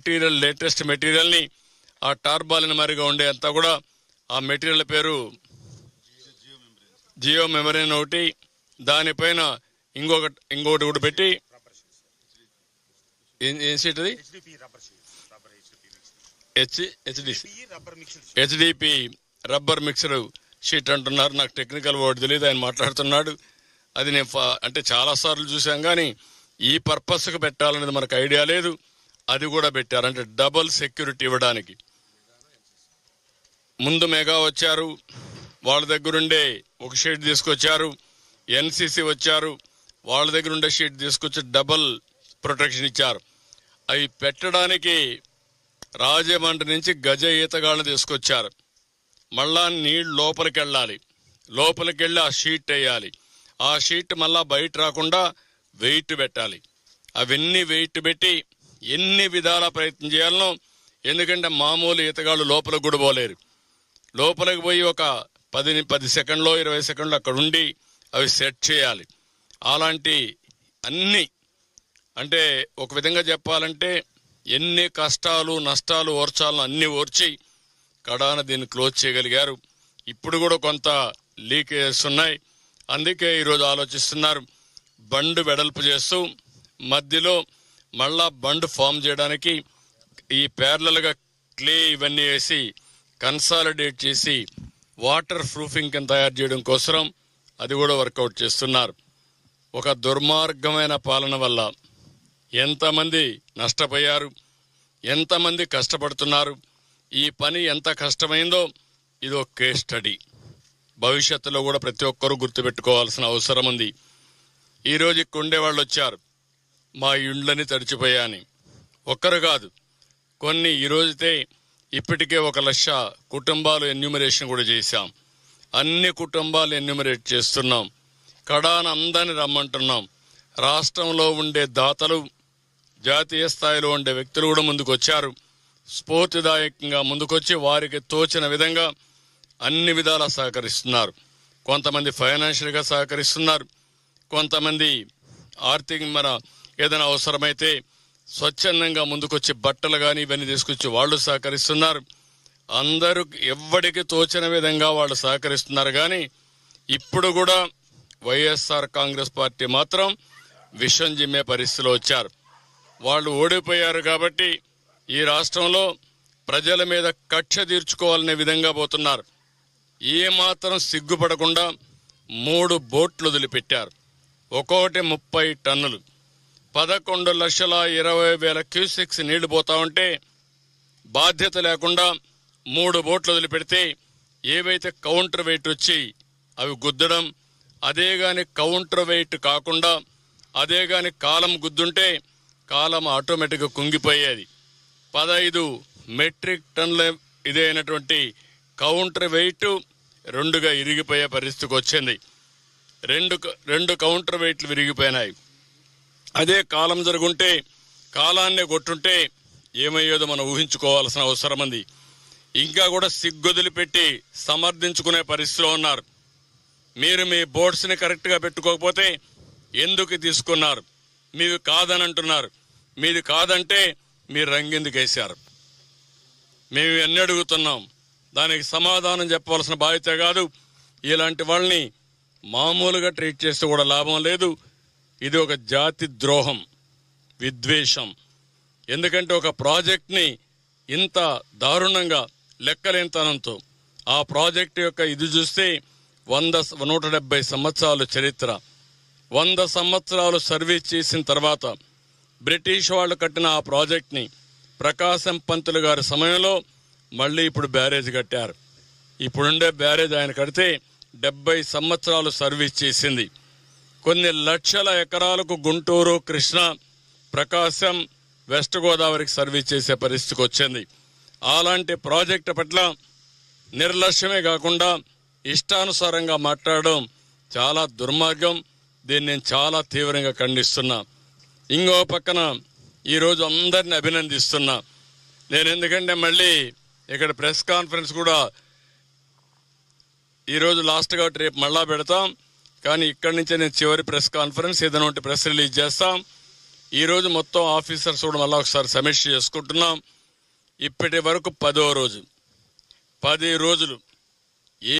Material latest మెటీరియల్ని ఆ టార్బాలిన్ మరిగా ఉండే అంతా కూడా ఆ మెటీరియల్ పేరు జియో మెమరీ అని ఒకటి దానిపైన ఇంకొక ఇంకొకటి కూడా పెట్టి ఏం- సీట్ అది? HDP rubber H HDC HDP rubber mixer sheet అంటున్నారు. నాకు టెక్నికల్ వర్డ్ తెలియదు ఆయన మాట్లాడుతున్నాడు. అది నేను ఫా- అంటే చాలా సార్లు చూసాం కానీ ఈ పర్పస్కి పెట్టాలనేది మనకు ఐడియా లేదు. అది కూడా పెట్టారు. అంటే డబుల్ సెక్యూరిటీ ఇవ్వడానికి. ముందు మెగా వచ్చారు. వాళ్ళ దగ్గరుండే ఒక షీట్ తీసుకొచ్చారు. ఎన్సీసీ వచ్చారు. వాళ్ళ దగ్గర ఉండే షీట్ తీసుకొచ్చి డబల్ ప్రొటెక్షన్ ఇచ్చారు. అవి పెట్టడానికి రాజమండ్రి నుంచి గజ ఈతగాళ్ళని తీసుకొచ్చారు. మళ్ళా నీళ్ళు లోపలికి వెళ్ళాలి లోపలికి వెళ్ళి ఆ షీట్ వేయాలి. ఆ షీట్ మళ్ళా బయట రాకుండా వెయిట్ పెట్టాలి. అవన్నీ వెయిట్ పెట్టి ఎన్ని విధాల ప్రయత్నం చేయాలనో ఎందుకంటే మామూలు ఈతగాళ్ళు లోపలికి కూడా పోలేరు. లోపలికి పోయి ఒక పది పది సెకండ్లో ఇరవై సెకండ్లు అక్కడ ఉండి అవి సెట్ చేయాలి. అలాంటి అన్ని అంటే ఒక విధంగా చెప్పాలంటే ఎన్ని కష్టాలు నష్టాలు ఓర్చాలను అన్ని ఓర్చి కడాన దీన్ని క్లోజ్ చేయగలిగారు. ఇప్పుడు కూడా కొంత లీకేజెస్ ఉన్నాయి. అందుకే ఈరోజు ఆలోచిస్తున్నారు. బండు వెడల్పు చేస్తూ మధ్యలో మళ్ళా బండ్ ఫామ్ చేయడానికి ఈ ప్యారలల్గా క్లే ఇవన్నీ వేసి కన్సాలిడేట్ చేసి వాటర్ ప్రూఫింగ్ కింద తయారు చేయడం కోసం అది కూడా వర్కౌట్ చేస్తున్నారు. ఒక దుర్మార్గమైన పాలన వల్ల ఎంతమంది నష్టపోయారు ఎంతమంది కష్టపడుతున్నారు ఈ పని ఎంత కష్టమైందో ఇది ఒక కేస్ స్టడీ. భవిష్యత్తులో కూడా ప్రతి ఒక్కరూ గుర్తుపెట్టుకోవాల్సిన అవసరం ఉంది. ఈరోజు ఇక్కడ ఉండేవాళ్ళు వచ్చారు. మా ఇండ్లని తడిచిపోయాని ఒక్కరు కాదు కొన్ని ఈరోజుతే ఇప్పటికే ఒక లక్ష కుటుంబాలు ఎన్యూమరేషన్ కూడా చేశాం. అన్ని కుటుంబాలు ఎన్యూమరేట్ చేస్తున్నాం. కడాన అందరిని రమ్మంటున్నాం. రాష్ట్రంలో ఉండే దాతలు జాతీయ స్థాయిలో ఉండే వ్యక్తులు కూడా ముందుకు వచ్చారు స్ఫూర్తిదాయకంగా ముందుకొచ్చి వారికి తోచిన విధంగా అన్ని విధాలా సహకరిస్తున్నారు. కొంతమంది ఫైనాన్షియల్గా సహకరిస్తున్నారు. కొంతమంది ఆర్థిక మన ఏదైనా అవసరమైతే స్వచ్ఛందంగా ముందుకొచ్చి బట్టలు కానీ ఇవన్నీ తీసుకొచ్చి వాళ్ళు సహకరిస్తున్నారు. అందరూ ఎవ్వడికి తోచిన విధంగా వాళ్ళు సహకరిస్తున్నారు. కానీ ఇప్పుడు కూడా వైఎస్ఆర్ కాంగ్రెస్ పార్టీ మాత్రం విషం జిమ్మే పరిస్థితిలో వచ్చారు. వాళ్ళు ఓడిపోయారు కాబట్టి ఈ రాష్ట్రంలో ప్రజల మీద కక్ష తీర్చుకోవాలనే విధంగా పోతున్నారు. ఏ మాత్రం సిగ్గుపడకుండా మూడు బోట్లు వదిలిపెట్టారు. ఒక్కొక్కటి ముప్పై టన్నులు. పదకొండు లక్షల ఇరవై వేల క్యూసెక్స్ నీళ్ళు పోతా ఉంటే బాధ్యత లేకుండా మూడు బోట్లు వదిలిపెడితే ఏవైతే కౌంటర్ వెయిట్ వచ్చి అవి గుద్దడం అదే కాని కౌంటర్ వెయిట్ కాకుండా అదే కాని కాలం గుద్దుంటే కాలం ఆటోమేటిక్గా కుంగిపోయేది. పదహైదు మెట్రిక్ టన్ల ఇదైనటువంటి కౌంటర్ వెయిట్ రెండుగా ఇరిగిపోయే పరిస్థితికి వచ్చింది. రెండు రెండు కౌంటర్ వెయిట్లు విరిగిపోయినాయి. అదే కాలం జరుగుంటే కాలాన్నే కొట్టుంటే ఏమయ్యేదో మనం ఊహించుకోవాల్సిన అవసరం ఉంది. ఇంకా కూడా సిగ్గొదిలి పెట్టి సమర్థించుకునే పరిస్థితిలో ఉన్నారు. మీరు మీ బోర్డ్స్ని కరెక్ట్గా పెట్టుకోకపోతే ఎందుకు తీసుకున్నారు? మీవి కాదని అంటున్నారు మీది కాదంటే మీరు రంగెందుకు వేశారు? మేము ఎన్ని అడుగుతున్నాం. దానికి సమాధానం చెప్పవలసిన బాధ్యత కాదు. ఇలాంటి వాళ్ళని మామూలుగా ట్రీట్ చేస్తే కూడా లాభం లేదు. ఇది ఒక జాతి ద్రోహం విద్వేషం. ఎందుకంటే ఒక ప్రాజెక్ట్ని ఇంత దారుణంగా లెక్కలేనితనంతో ఆ ప్రాజెక్ట్ యొక్క ఇది చూస్తే వంద నూట డెబ్బై సంవత్సరాలు చరిత్ర. వంద సంవత్సరాలు సర్వీస్ చేసిన తర్వాత బ్రిటిష్ వాళ్ళు కట్టిన ఆ ప్రాజెక్ట్ని ప్రకాశం పంతులు గారి సమయంలో మళ్ళీ ఇప్పుడు బ్యారేజ్ కట్టారు. ఇప్పుడుండే బ్యారేజ్ ఆయన కడితే డెబ్బై సంవత్సరాలు సర్వీస్ చేసింది. కొన్ని లక్షల ఎకరాలకు గుంటూరు కృష్ణ ప్రకాశం వెస్ట్ గోదావరికి సర్వీస్ చేసే పరిస్థితికి వచ్చింది. అలాంటి ప్రాజెక్టు పట్ల నిర్లక్ష్యమే కాకుండా ఇష్టానుసారంగా మాట్లాడడం చాలా దుర్మార్గం. దీన్ని నేను చాలా తీవ్రంగా ఖండిస్తున్నా. ఇంకో పక్కన ఈరోజు అందరిని అభినందిస్తున్నా. నేను ఎందుకంటే మళ్ళీ ఇక్కడ ప్రెస్ కాన్ఫరెన్స్ కూడా ఈరోజు లాస్ట్ కాబట్టి రేపు మళ్ళా పెడతాం. కానీ ఇక్కడి నుంచే నేను చివరి ప్రెస్ కాన్ఫరెన్స్ ఏదైనా ఉంటే ప్రెస్ రిలీజ్ చేస్తాం. ఈరోజు మొత్తం ఆఫీసర్స్ కూడా మళ్ళీ ఒకసారి సమీక్ష చేసుకుంటున్నాం. ఇప్పటి వరకు పదో రోజు. పది రోజులు.